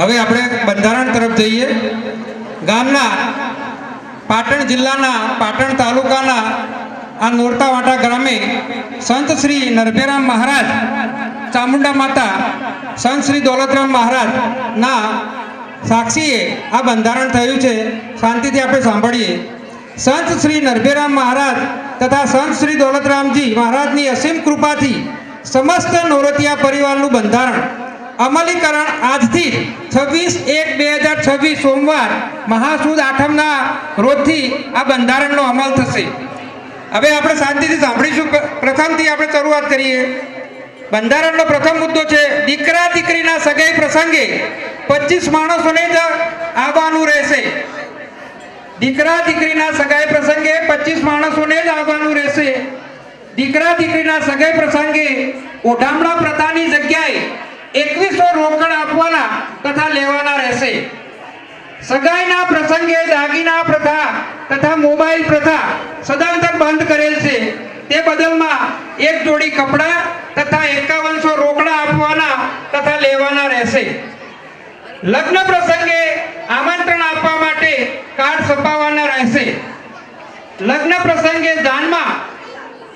હવે આપણે બંધારણ તરફ જઈએ. ગામના, પાટણ જિલ્લાના, પાટણ તાલુકાના, આ નોરતાવાટા ગામે સંત શ્રી નરભેરામ મહારાજ, ચામુંડા માતા સંત શ્રી દોલતરામ મહારાજના સાક્ષીએ આ બંધારણ થયું છે. શાંતિથી આપણે સાંભળીએ. સંત શ્રી નરભેરામ મહારાજ તથા સંત શ્રી દોલતરામજી મહારાજની અસીમ કૃપાથી સમસ્ત નોરતિયા પરિવારનું બંધારણ અમલીકરણ આજથી છવ્વીસ એક બે હજાર છવ્વીસ સોમવાર મહાસુદ આઠમના રોજથી આ બંધારણનો અમલ થશે. હવે આપણે શાંતિથી સાંભળીશું. પ્રથમથી આપણે શરૂઆત કરીએ. બંધારણનો પ્રથમ મુદ્દો છે, દીકરા દીકરીના સગાઈ પ્રસંગે પચીસ માણસોને જ આવવાનું રહેશે. દીકરા દીકરીના સગાઈ પ્રસંગે પચીસ માણસોને જ આવવાનું રહેશે. દીકરા દીકરીના સગાઈ પ્રસંગે ઓઢામણા પ્રથાની જગ્યાએ એકવીસો રોકડ આપવાના તથા લેવાના રહેશે. સગાઈના પ્રસંગે દાગીના પ્રથા તથા મોબાઈલ પ્રથા સદંતર બંધ કરેલ છે. તે બદલમાં એક જોડી કપડાં તથા એકાવનસો રોકડા આપવાના તથા લેવાના રહેશે. લગ્ન પ્રસંગે આમંત્રણ આપવા માટે કાર્ડ છપાવવાના રહેશે. લગ્ન પ્રસંગે દાનમાં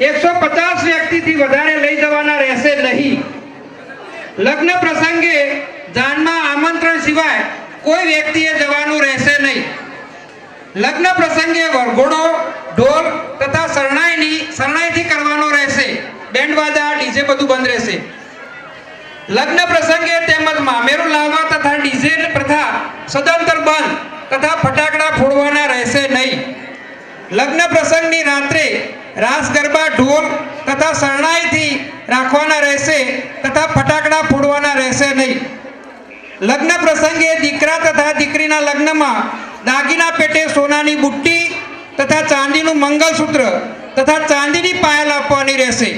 એકસો પચાસ વ્યક્તિથી વધારે લઈ જવાના રહેશે નહીં. લગ્ન પ્રસંગે જાનમાં આમંત્રણ સિવાય કોઈ વ્યક્તિએ જવાનું રહેશે નહીં. લગ્ન પ્રસંગે વરઘોડો, ઢોલ તથા શરણાઈની, શરણાઈથી કરવાનો રહેશે. બેન્ડ વાજા ડીજે બધું બંધ રહેશે. લગ્ન પ્રસંગે તેમજ મામેરું લાવવા તથા ડીજે પ્રથા સદંતર બંધ તથા ફટાકડા ફોડવાના રહેશે નહીં. લગ્ન પ્રસંગની રાત્રે રાસ ગરબા, ઢોલ તથા શરણાઈથી રાખવાના રહેશે, તથા ફટાકડા ફોડવાના રહેશે નહીં. લગ્ન પ્રસંગે દીકરા તથા દીકરીના લગ્નમાં દાગીના પેટે સોનાની બુટ્ટી તથા ચાંદીનું મંગલસૂત્ર તથા ચાંદીની પાયલ આપવાની રહેશે.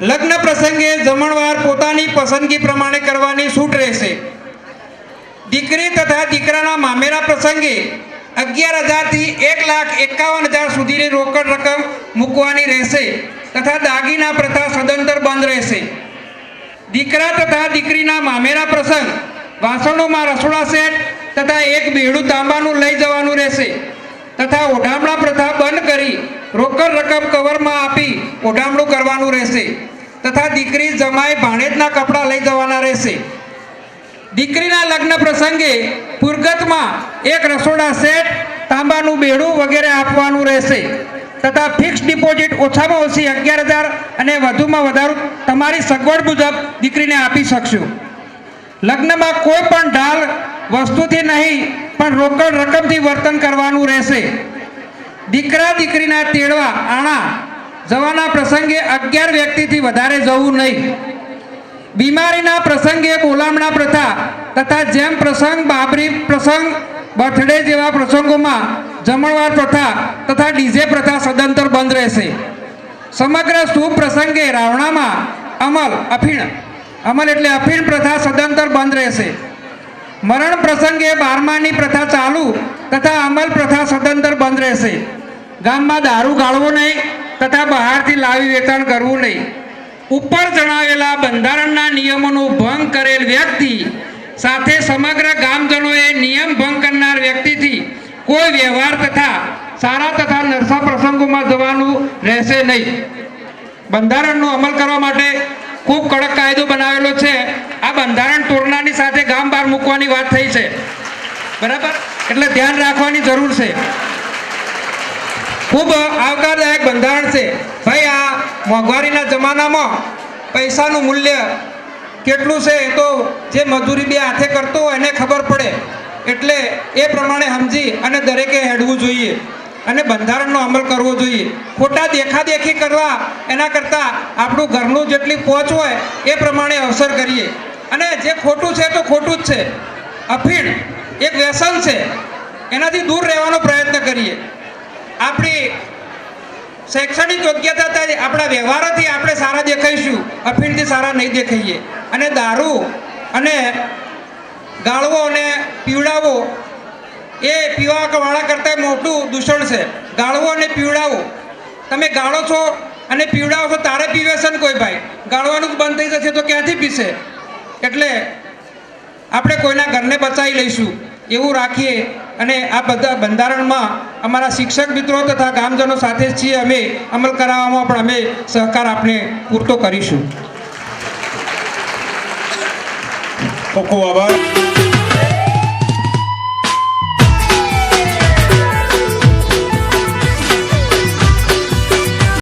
લગ્ન પ્રસંગે જમણવાર પોતાની પસંદગી પ્રમાણે કરવાની છૂટ રહેશે. દીકરી તથા દીકરાના મામેરા પ્રસંગે અગિયાર હજારથી એક લાખ એકાવન હજાર સુધીની રોકડ રકમ મૂકવાની રહેશે. તથા દાગીના પ્રથા સદંતર બંધ રહેશે. દીકરા તથા દીકરીના મામેરા પ્રસંગ, વાસણોમાં રસોડા સેટ તથા એક બેડું તાંબાનું લઈ જવાનું રહેશે. તથા ઓઢામણા પ્રથા બંધ કરી રોકડ રકમ કવરમાં આપી ઓઢામણું કરવાનું રહેશે. તથા દીકરી જમાઈ ભાણેજના કપડાં લઈ જવાના રહેશે. દીકરીના લગ્ન પ્રસંગે પુરગતમાં એક રસોડા સેટ, તાંબાનું બેડું વગેરે આપવાનું રહેશે. તથા ફિક્સ ડિપોઝિટ ઓછામાં ઓછી અગિયાર હજાર અને વધુમાં વધારું તમારી સગવડ મુજબ દીકરીને આપી શકશો. લગ્નમાં કોઈ પણ ઢાલ વસ્તુથી નહીં, પણ રોકડ રકમથી વર્તન કરવાનું રહેશે. દીકરા દીકરીના તેડવા, આણા જવાના પ્રસંગે અગિયાર વ્યક્તિથી વધારે જવું નહીં. બીમારીના પ્રસંગે બોલામણા પ્રથા તથા જેમ પ્રસંગ બાબરી પ્રસંગ, બર્થડે જેવા પ્રસંગોમાં જમણવાર પ્રથા તથા ડીજે પ્રથા સદંતર બંધ રહેશે. સમગ્ર શુભ પ્રસંગે રાવણામાં અમલ, અફીણ. અમલ એટલે અફીણ પ્રથા સદંતર બંધ રહેશે. મરણ પ્રસંગે બારમાની પ્રથા ચાલુ તથા અમલ પ્રથા સદંતર બંધ રહેશે. ગામમાં દારૂ ગાળવો નહીં તથા બહારથી લાવી વેચાણ કરવું નહીં. ઉપર જણાવેલા બંધારણના નિયમોનો ભંગ કરેલ વ્યક્તિ સાથે સમગ્ર ગામજનોએ નિયમ ભંગ કરનાર વ્યક્તિથી કોઈ વ્યવહાર તથા સારા તથા નરસા પ્રસંગોમાં જવાનું રહેશે નહીં. બંધારણનો અમલ કરવા માટે ખૂબ કડક કાયદો બનાવેલો છે. આ બંધારણ તોરણાની સાથે ગામ બહાર મૂકવાની વાત થઈ છે. બરાબર? એટલે ધ્યાન રાખવાની જરૂર છે. ખૂબ આવકારદાયક બંધારણ છે. ભાઈ, આ મોંઘવારીના જમાનામાં પૈસાનું મૂલ્ય કેટલું છે તો જે મજૂરી બે હાથે કરતો હોય એને ખબર પડે. એટલે એ પ્રમાણે સમજી અને દરેકે હેડવું જોઈએ. અને બંધારણનો અમલ કરવો જોઈએ. ખોટા દેખાદેખી કરવા એના કરતાં આપણું ઘરનું જેટલી પહોંચ હોય એ પ્રમાણે અવસર કરીએ. અને જે ખોટું છે તો ખોટું જ છે. અફીણ એક વ્યસન છે. એનાથી દૂર રહેવાનો પ્રયત્ન કરીએ. આપણી શૈક્ષણિક યોગ્યતા આપણા વ્યવહારોથી આપણે સારા દેખાઈશું. અફીણથી સારા નહીં દેખાઈએ. અને દારૂ અને ગાળવો અને પીવડાવો. એ પીવા વાળા કરતાં મોટું દૂષણ છે. ગાળવો અને પીવડાવો. તમે ગાળો છો અને પીવડાવો છો, તારે પીવે છે ને કોઈ ભાઈ? ગાળવાનું બંધ થઈ જશે તો ક્યાંથી પીશે? એટલે આપણે કોઈના ઘરને બચાવી લઈશું, એવું રાખીએ. અને આ બધા બંધારણમાં અમારા શિક્ષક મિત્રો તથા ગામજનો સાથે છીએ અમે. અમલ કરાવવામાં પણ અમે સહકાર આપણે પૂરતો કરીશું. ખૂબ આભાર.